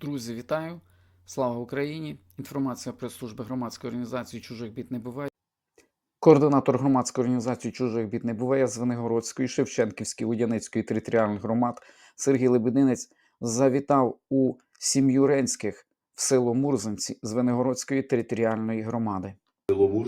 Друзі, вітаю! Слава Україні! Інформація про служби громадської організації Чужих бід не буває. Координатор громадської організації Чужих бід не буває Звенигородської, Шевченківської, Удяницької територіальних громад Сергій Лебединець завітав у сім'ю Ренських в село Мурзинці Звенигородської територіальної громади. Село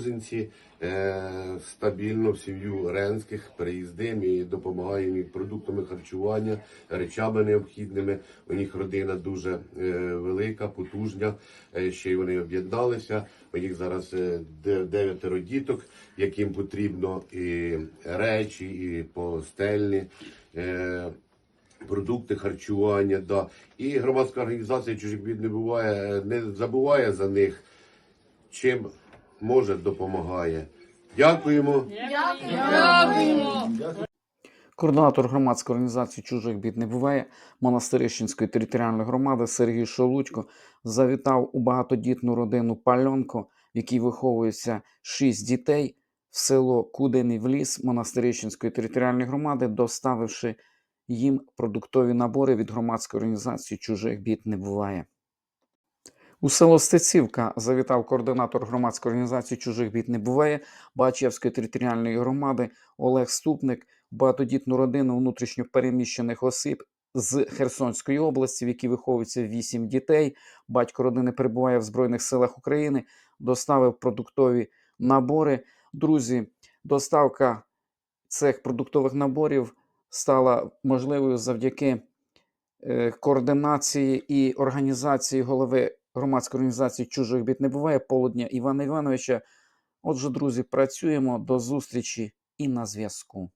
е, стабільно в сім'ю Ренських переїздимо і допомагаємо їм продуктами харчування, речами необхідними. У них родина дуже е, велика, потужна. Е, ще й вони об'єдналися. У них зараз е, дев'ятеро діток, яким потрібно і речі, і постельні. Е, Продукти харчування, да. І громадська організація чужих бід не буває, не забуває за них чим може допомагає. Дякуємо. Координатор громадської організації Чужих бід не буває Монастирищенської територіальної громади Сергій Шолудько завітав у багатодітну родину Пальонко, в якій виховується шість дітей в село Кудений в ліс Монастирищенської територіальної громади, доставивши їм продуктові набори від громадської організації Чужих бід не буває. У село Стецівка завітав координатор громадської організації Чужих бід не буває Бачівської територіальної громади Олег Ступник багатодітну родину внутрішньо переміщених осіб з Херсонської області, в якій виховується вісім дітей. Батько родини перебуває в Збройних силах України, доставив продуктові набори. Друзі, доставка цих продуктових наборів стала можливою завдяки е, координації і організації голови громадської організації Чужих бід не буває Полудня Івана Івановича. Отже, друзі, працюємо до зустрічі і на зв'язку.